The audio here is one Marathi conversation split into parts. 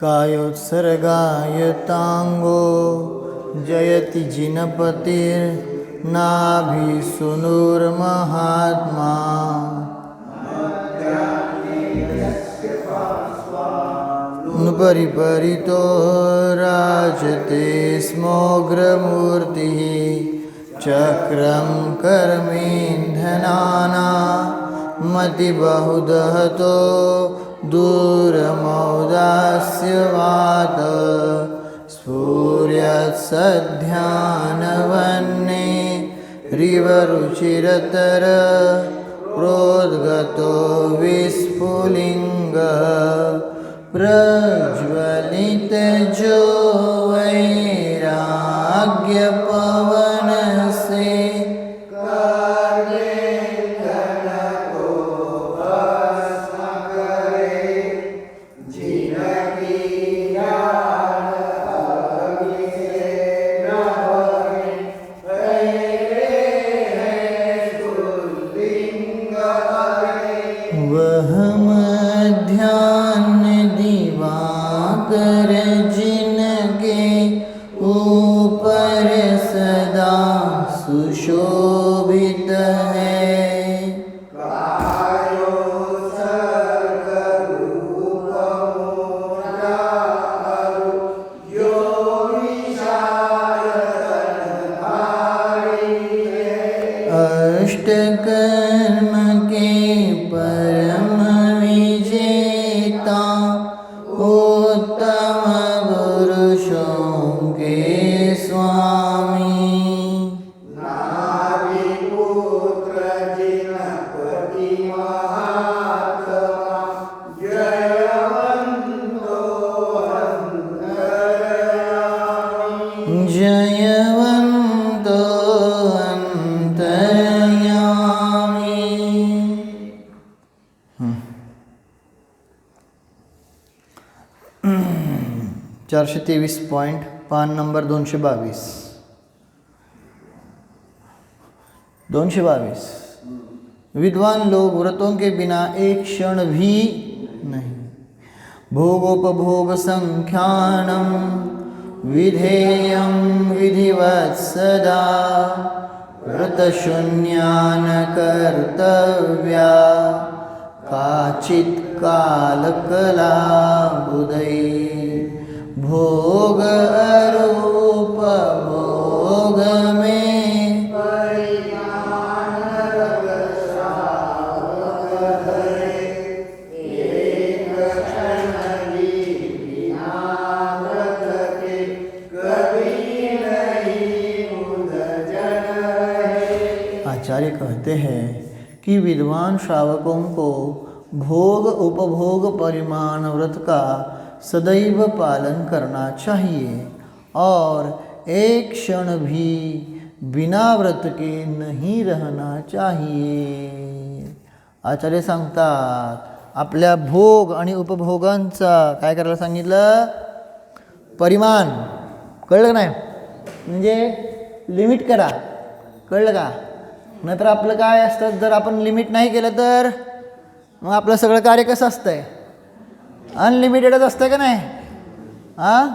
कायोत्सर्गायताङ्गो जयति जिनपतिर्नाभिसुनुर्महात्मा परिपरितो राजते स्मोग्रमूर्तिः चक्रं कर्मेन्धनाना मतिबहुदहतो दूरमौदास्यवात स्फुर्यत्सध्यानवन्ने रिवरुचिरतर प्रोद्गतो विस्फुलिङ्गः। प्रज्वलितजो वैराग्यपवनसे चारशे तेवीस पॉईंट पान नंबर दोनशे बावीस. दोनशे बावीस. विद्वान लोग व्रतों के बिना एक क्षण भी नहीं। भोगोपभोग संख्यानम विधेयं विधिवत सदा व्रतशून्यान कर्तव्या काचित् कालकला बुधै भोग अरूप भोग में। आचार्य कहते हैं कि विद्वान श्रावकों को भोग उपभोग परिमाण व्रत का सदैव पालन करना चाहिए और एक क्षण भी बिना व्रत के नहीं रहना चाहिए। आचार्य सांगतात आपल्या भोग आणि उपभोगांचा काय करायला सांगितलं? परिमाण. कळलं का नाही? म्हणजे लिमिट करा. कळलं का? नाहीतर आपलं काय असतं? जर आपण लिमिट नाही केलं तर? मग आपलं सगळं कार्य कसं असतं आहे अनलिमिटेडच असतं का नाही? हां?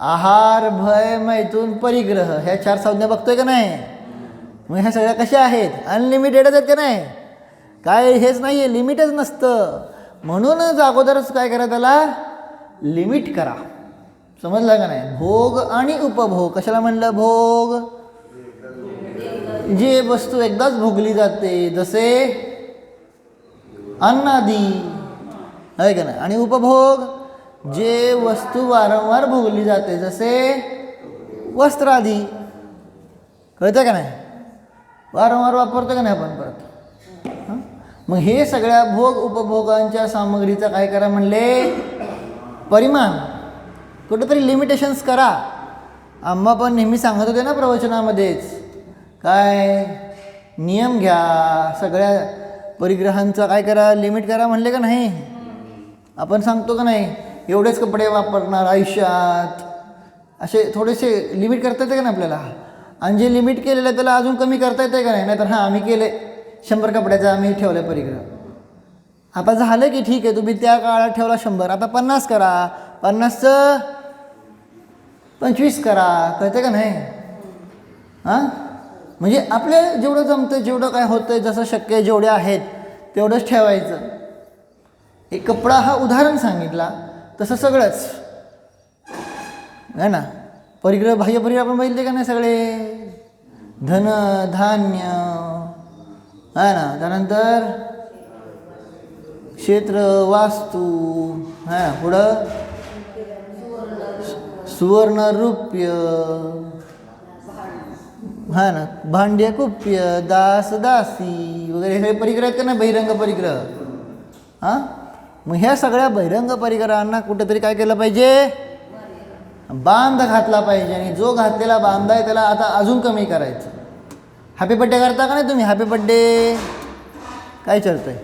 आहार भय मैथून परिग्रह ह्या चार संज्ञा बघतोय का नाही? मग ह्या सगळ्या कशा आहेत? अनलिमिटेडच आहेत का नाही? काय हेच नाही आहे लिमिटच नसतं. म्हणूनच अगोदरच काय करा त्याला? लिमिट करा. समजलं का नाही? भोग आणि उपभोग. कशाला म्हणलं भोग? जे वस्तू एकदाच भोगली जाते जसे अन्नादी. आहे का नाही? आणि उपभोग जे वस्तू वारंवार भोगली जाते जसे वस्त्रादी कळतं का नाही? वारंवार वापरतो का नाही आपण परत? मग हे सगळ्या भोग उपभोगांच्या सामग्रीचं काय करा म्हणले? परिमाण. कुठंतरी लिमिटेशन्स करा. आम्हा पण नेहमी सांगत होते ना प्रवचनामध्येच. काय? नियम घ्या. सगळ्या परिग्रहांचा काय करा? लिमिट करा म्हणले का नाही? आपण सांगतो का नाही एवढेच कपडे वापरणार आयुष्यात. असे थोडेसे लिमिट करता येते का नाही आपल्याला? आणि जे लिमिट केलेलं आहे त्याला अजून कमी करता येते का नाही? नाहीतर हां आम्ही केले शंभर कपड्याचा आम्ही ठेवलं परिग्रह आता झालं की ठीक आहे तुम्ही त्या काळात ठेवला शंभर. आता पन्नास करा. पन्नासचं पंचवीस करा. कळतं का नाही? हां? म्हणजे आपलं जेवढं जमतं जेवढं काय होतं जसं शक्य आहे जेवढे आहेत तेवढंच ठेवायचं. एक कपडा हा उदाहरण सांगितला तसं सगळंच. आहे ना? परिग्रह बाह्य परिग्रह आपण बघितले का नाही सगळे? धन धान्य आहे ना? त्यानंतर क्षेत्र वास्तू हा पुढं? सुवर्ण रुप्य हा ना? भांड्य कुप्य दास दासी वगैरे हे सगळे परिग्रह आहेत का नाही? बहिरंग परिग्रह. हां? मग ह्या सगळ्या बहिरंग परिकरांना कुठेतरी काय केलं पाहिजे? बांध घातला पाहिजे. आणि जो घातलेला बांध आहे त्याला आता अजून कमी करायचं. हॅपी बड्डे करता का नाही तुम्ही? हॅपी बड्डे काय चालतंय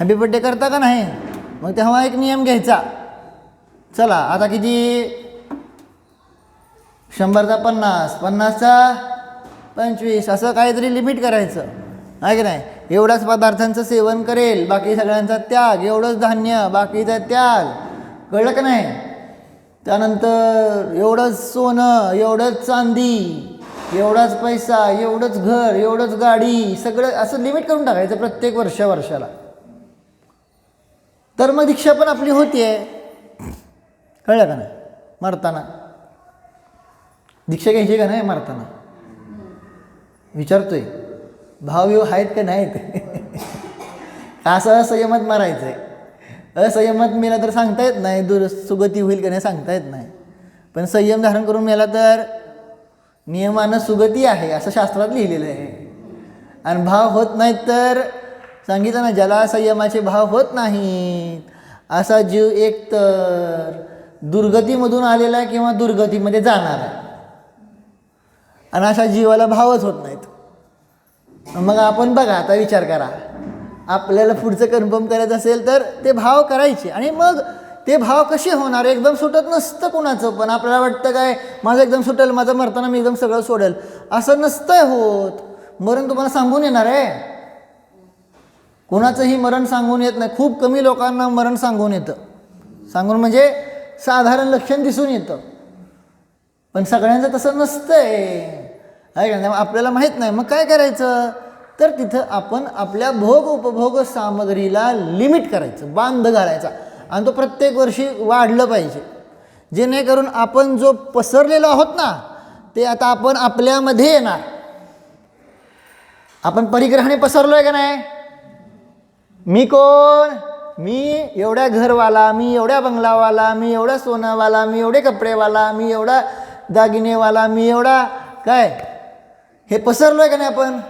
हॅपी बड्डे करता का नाही? मग तेव्हा एक नियम घ्यायचा. चला आता किती? शंभरचा पन्नास पन्नासचा पंचवीस असं काहीतरी लिमिट करायचं. आहे की नाही? एवढ्याच पदार्थांचं सेवन करेल बाकी सगळ्यांचा त्याग एवढंच धान्य बाकीचा त्याग. कळलं का नाही? त्यानंतर एवढंच सोनं एवढंच चांदी एवढाच पैसा एवढंच घर एवढंच गाडी सगळं असं लिमिट करून टाकायचं प्रत्येक वर्षा वर्षाला. तर मग दीक्षा पण आपली होतीये. कळलं का नाही? मरताना. दीक्षा घ्यायची का नाही मरताना? विचारतोय. भावविव आहेत का नाहीत? असं असंयमत मारायचं आहे असंयमत मेला तर सांगता येत नाही दूर सुगती होईल का नाही सांगता येत नाही. पण संयम धारण करून मेला तर नियमानं सुगती आहे असं शास्त्रात लिहिलेलं आहे. आणि भाव होत नाहीत तर सांगितलं ना ज्याला संयमाचे भाव होत नाहीत असा जीव एक तर दुर्गतीमधून आलेला किंवा दुर्गतीमध्ये जाणारा. आणि अशा जीवाला भावच होत नाहीत. मग आपण बघा आता विचार करा. आपल्याला पुढचं कन्फर्म करायचं असेल तर ते भाव करायचे. आणि मग ते भाव कसे होणार? एकदम सुटत नसतं कोणाचं पण आपल्याला वाटतं काय माझं एकदम सुटेल माझं मरताना मी एकदम सगळं सोडेल. असं नसतंय होत. मरण तुम्हाला सांगून येणार आहे. कोणाचंही मरण सांगून येत नाही. खूप कमी लोकांना मरण सांगून येतं. सांगून म्हणजे साधारण लक्षण दिसून येतं. पण सगळ्यांचं तसं नसतंय. आहे का नाही? मग आपल्याला माहीत नाही. मग काय करायचं? तर तिथं आपण आपल्या भोग उपभोग सामग्रीला लिमिट करायचं बांध घालायचा. आणि तो प्रत्येक वर्षी वाढलं पाहिजे. जेणेकरून आपण जो पसरलेलो आहोत ना ते आता आपण आपल्यामध्ये येणार. आपण परिग्रहाने पसरलो आहे का नाही? मी कोण? मी एवढ्या घरवाला मी एवढ्या बंगलावाला मी एवढा सोनावाला मी एवढे कपडेवाला मी एवढा दागिनेवाला मी एवढा काय? हे पसरलो आहे का नाही आपण?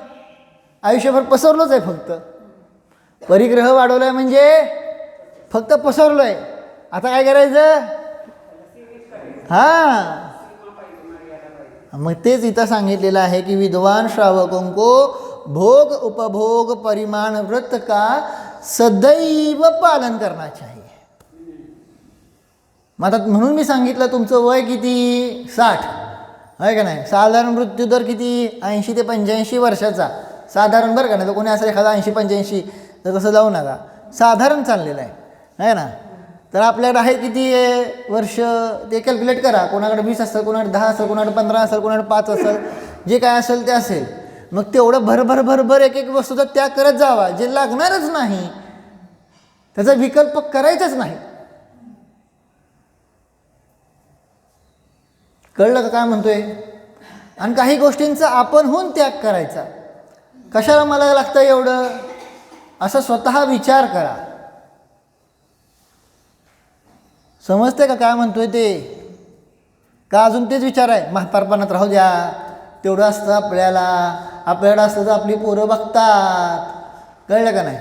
आयुष्यभर पसरलोच आहे फक्त. परिग्रह वाढवला आहे म्हणजे फक्त पसरलो आहे आता काय करायचं? हां. मग तेच इथं सांगितलेलं आहे की विद्वान श्रावकोंको भोग उपभोग परिमाण व्रत का सदैव पालन करना चाहिए मग आता म्हणून मी सांगितलं तुमचं वय किती? साठ. आहे का नाही? साधारण मृत्यूदर किती? ऐंशी ते पंच्याऐंशी वर्षाचा. साधारण बरं का नाही तर कोणी असं एखादा ऐंशी पंच्याऐंशी तर तसं जाऊ नका. साधारण चाललेलं आहे आहे ना? तर आपल्याकडे आहे किती वर्ष? ते कॅल्क्युलेट करा. कोणाकडे वीस असेल कोणाकडे दहा असेल कोणाकडे पंधरा असेल कोणाकडे पाच असेल जे काय असेल ते असेल. मग तेवढं भरभर भरभर एक एक वस्तूचा त्याग करत जावा. जे लागणारच नाही त्याचा विकल्प करायचाच नाही. कळलं का काय म्हणतोय? आणि काही गोष्टींचा आपणहून त्याग करायचा. कशाला मला लागतं एवढं? असं स्वतः विचार करा. समजते का काय म्हणतोय ते? का अजून तेच विचार आहे? म्हातारपणात राहू द्या. तेवढं असतं आपल्याला. आपल्याकडं असतं तर आपली पोरं बघतात. कळलं का नाही?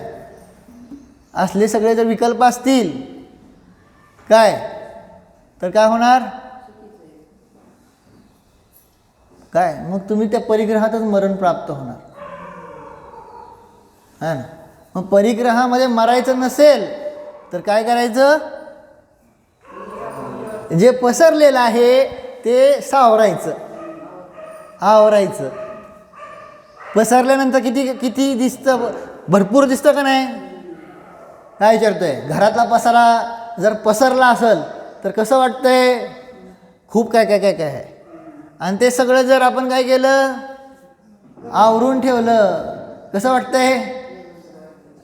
असले सगळे जर विकल्प असतील काय? तर काय होणार? काय? मग तुम्ही त्या परिग्रहातच मरण प्राप्त होणार. हां. ना मग परिग्रहामध्ये मरायचं नसेल तर काय करायचं? जे पसरलेलं आहे ते सावरायचं. आवरायचं. पसरल्यानंतर किती किती दिसतं? भरपूर दिसतं का नाही? काय विचारतोय? घरातला पसारा जर पसरला असेल तर कसं वाटतंय? खूप काय काय काय काय. आहे आणि ते सगळं जर आपण काय केलं? आवरून ठेवलं. कसं वाटतंय?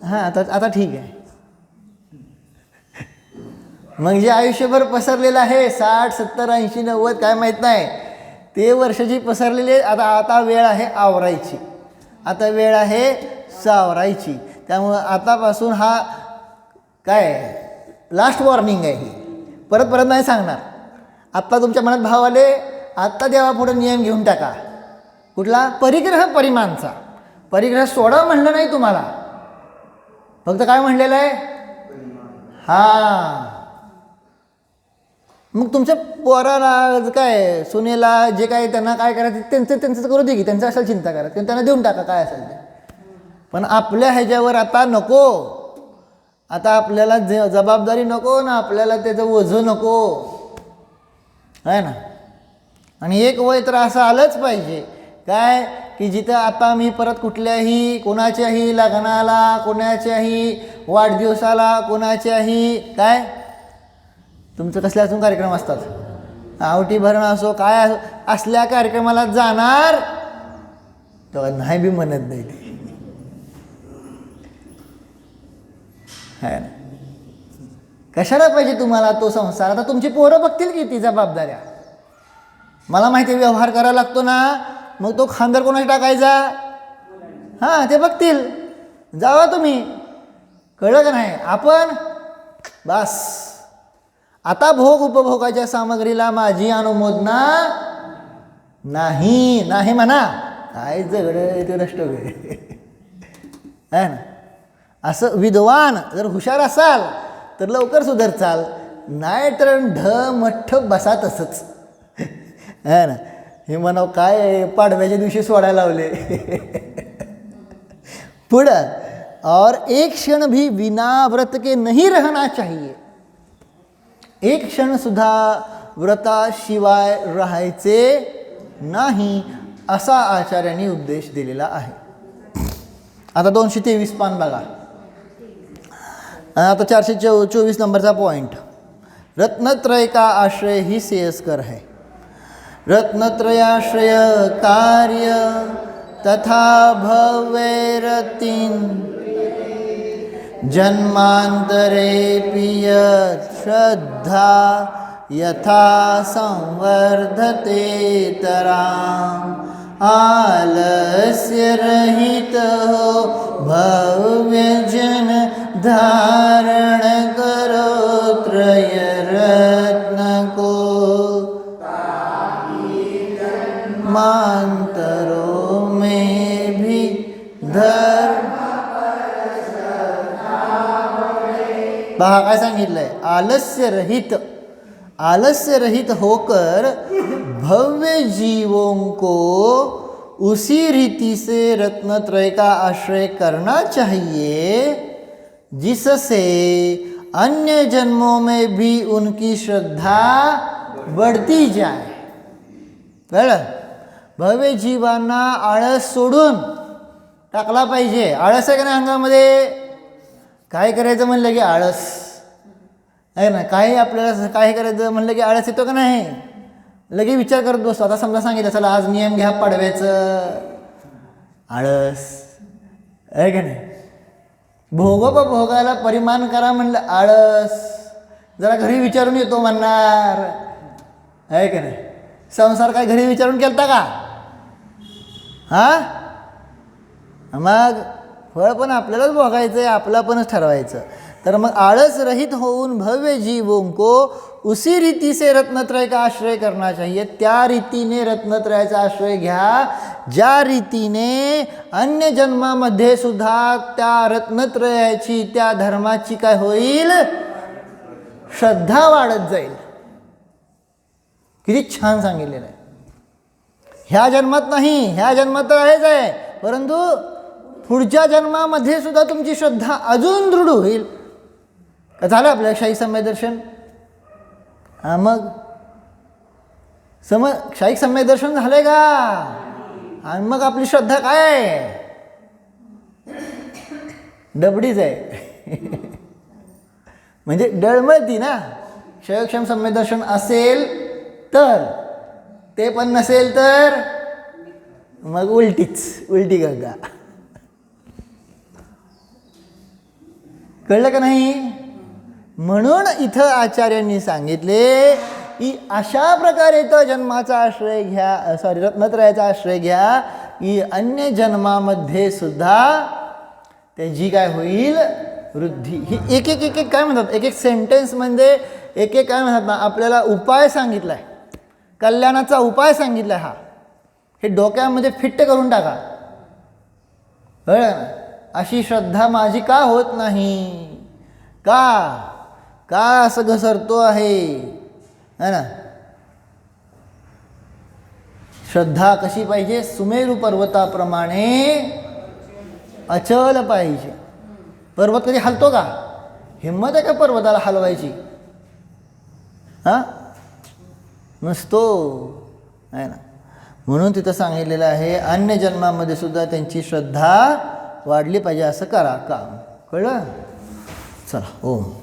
हां आता आता ठीक आहे. मग जे आयुष्यभर पसरलेलं आहे साठ सत्तर ऐंशी नव्वद काय माहीत नाही ते वर्ष जी पसरलेले आता आता वेळ आहे आवरायची. आता वेळ आहे सावरायची. त्यामुळं आतापासून हा काय लास्ट वॉर्निंग आहे ही. परत परत नाही सांगणार. आत्ता तुमच्या मनात भाव आले आत्ता देवापुढे नियम घेऊन टाका. कुठला? परिग्रह परिमाणचा. परिग्रह सोडा म्हणलं नाही तुम्हाला. फक्त काय म्हणलेलं आहे? हां. मग तुमच्या पोराला काय सुनेला जे काय त्यांना काय करायचं त्यांचं त्यांचं करू दे की त्यांचं असेल चिंता करा किंवा त्यांना देऊन टाका काय असेल ते. पण आपल्या ह्याच्यावर आता नको. आता आपल्याला ज जबाबदारी नको ना आपल्याला त्याचं ओझं नको. आहे ना? आणि एक वय तर असं आलंच पाहिजे. काय? की जिथं आता मी परत कुठल्याही कोणाच्याही लग्नाला कोणाच्याही वाढदिवसाला कोणाच्याही काय? तुमचं कसले अजून कार्यक्रम असतात? आवटी भरणं असो काय असो असल्या कार्यक्रमाला जाणार? तेव्हा नाही बी म्हणत नाही ते. ना? कशाला पाहिजे तुम्हाला तो संसार? आता तुमची पोरं बघतील की ती जबाबदाऱ्या मला माहिती आहे व्यवहार करायला लागतो ना मग तो खांदर कोणाशी टाकायचा? हां ते बघतील. जावा तुम्ही. कळलं का नाही? आपण? बस. आता भोग उपभोगाच्या सामग्रीला माझी अनुमोदना नाही. नाही म्हणा. काय जगड ते नष्ट होईल. ना? असं विद्वान जर हुशार असाल तर लवकर सुधरचाल. नाही तर ढ मठ्ठ बसा तसंच. है ना? हे म्हणाव काय पाडव्याच्या दिवशी सोडायला लावले. पुढं और एक क्षण भी बिना व्रत के नहीं रहना चाहिए. एक क्षण सुद्धा व्रताशिवाय राहायचे नाही असा आचार्यांनी उपदेश दिलेला आहे. आता दोनशे तेवीस पान बघा. आता चारशे चौ चोवीस नंबरचा पॉईंट रत्नत्रय का आश्रय ही सेयस्कर है रत्नत्रयाश्रय कार्य तथा भवैरतीन जन्मांतरे यत् श्रद्धा यथा संवर्धते तराम आलस्य रहित हो भव्य जन धारण करो में भी धर्म काय सांगितलंय आलस्य रहित आलस्य रहित होकर भव्य जीवों को उसी रीति से रत्नत्रय का आश्रय करना चाहिए, जिससे अन्य जन्मों में भी उनकी श्रद्धा बढ़ती जाए। कळलं भव्य जीवांना आळस सोडून टाकला पाहिजे. आळस आहे का नाही अंगामध्ये? काय करायचं म्हणलं की आळस. आहे ना? काही आपल्याला काय करायचं म्हणलं की आळस येतो का नाही? लगे विचार करत बसतो. आता समजा सांगितलं चला आज नियम घ्या पाडव्याचं. आळस. आहे का नाही? भोगोपभोगाला परिमान करा म्हणलं आळस. जरा घरी विचारून येतो म्हणणार. आहे का नाही? संसार काय घरी विचारून केलता का? हां? मग फळ पण आपल्यालाच भोगायचं आहे आपलं पणच ठरवायचं. तर मग आळस रहित होऊन भव्य जीवों को उसी रीति से रत्नत्रय का आश्रय करना चाहिए? त्या रीतीने रत्नत्रयाचा आश्रय घ्या. ज्या रीतीने अन्य जन्मामध्ये सुद्धा त्या रत्नत्रयाची त्या धर्माची काय होईल? श्रद्धा वाढत जाईल. किती छान सांगितलेलं आहे. ह्या जन्मात नाही ह्या जन्मात तर आहेच आहे. परंतु पुढच्या जन्मामध्ये सुद्धा तुमची श्रद्धा अजून दृढ होईल. का झालं आपल्या शाही सम्यदर्शन हा मग? सम शाही सम्यदर्शन झालंय का? आणि मग आपली श्रद्धा काय आहे? डबडीच आहे. म्हणजे डळमळती ना? क्षयक्षम सम्यदर्शन असेल तर. ते पण नसेल तर मग उलटीच उलटी गंगा. कळलं का नाही? म्हणून इथं आचार्यांनी सांगितले की अशा प्रकारे तर जन्माचा आश्रय घ्या सॉरी रत्नत्रयाचा आश्रय घ्या की अन्य जन्मामध्ये सुद्धा त्याची काय होईल? वृद्धी. ही एक एक एक एक काय म्हणतात? एक एक सेंटेन्समध्ये म्हणजे एक एक काय म्हणतात ना आपल्याला उपाय सांगितला आहे कल्याणाचा उपाय सांगितला हा. हे डोक्यामध्ये फिट्ट करून टाका. कळलं अशी श्रद्धा माझी का होत नाही? का? का असं घसरतो आहे? है ना? श्रद्धा कशी पाहिजे? सुमेरू पर्वताप्रमाणे अचल पाहिजे. पर्वत कधी हलतो का? हिंमत आहे का पर्वताला हलवायची? हां? नसतो. आहे ना? म्हणून तिथं सांगितलेलं आहे अन्य जन्मामध्ये सुद्धा त्यांची श्रद्धा वाढली पाहिजे असं करा. काम. कळलं? चला ओम.